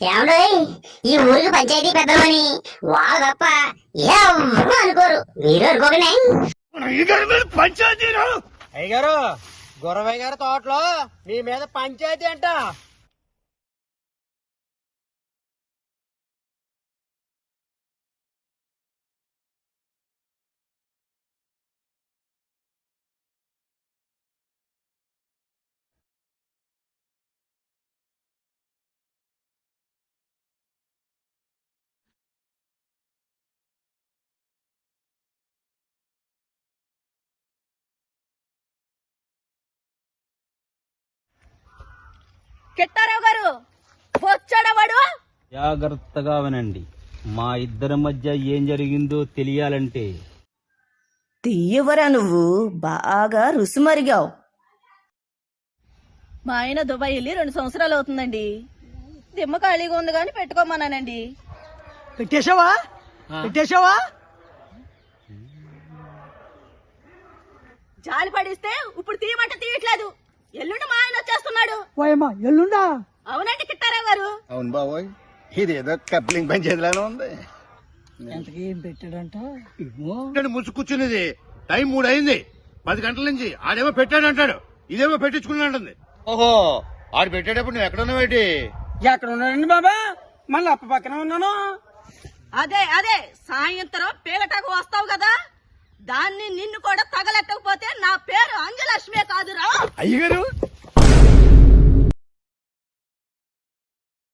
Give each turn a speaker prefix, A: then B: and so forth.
A: ఏమండోయ్? ఈ ఊరికి పంచాయతీ పెద్దమని వాళ్ళు తప్ప ఎవరు అనుకోరు. మీరు అనుకోకనే
B: అయ్యగారు గురవయ్య గారి తోటలో మీ మీద పంచాయతీ అంట.
C: కిట్టారావు గారు? వచ్చాడవాడు
D: జాగ్రత్తగా వినండి. మా ఇద్దరి మధ్య ఏం జరిగిందో తెలియాలంటే.
E: తీయవరా నువ్వు? బాగా రుసుమరిగావు.
C: మా ఆయన దుబాయ్ వెళ్ళి రెండు సంవత్సరాలు అవుతుందండి. దిమ్మ ఖాళీగా ఉంది కానీ పెట్టుకోమన్నానండి.
B: పెట్టేశావా? పెట్టేశావా?
C: జాలి పడిస్తే ఇప్పుడు తీయమంటే తీయట్లేదు. ఎల్లుండి మా ఆయన వచ్చేస్తున్నాడు.
B: ఎల్లుండా?
C: అవునండి కిట్టారావు గారు.
F: అవును బాబోయ్. ఇదేదో కప్లింగ్ పంచేదిలానే ఉంది.
B: ఎంతకి ఏం పెట్టాడంట?
G: ఇక్కడ ముసు కూర్చునేది. టైం మూడు అయింది పది గంటల నుంచి ఆడేమో పెట్టాడు అంటాడు ఇదేమో పెట్టించుకున్నాడు ఓహో ఆడు పెట్టేటప్పుడు నువ్వు ఎక్కడ ఉన్నావేటి
B: ఎక్కడ ఉన్నాడండి బాబా? మళ్ళీ అప్ప పక్కన ఉన్నాను.
C: అదే అదే సాయంత్రం పీగటకు వస్తావు కదా? దాన్ని నిన్ను కూడా తగలెట్టకపోతే నా పేరు అంజలక్ష్మే కాదురా.
F: అయ్యగారు?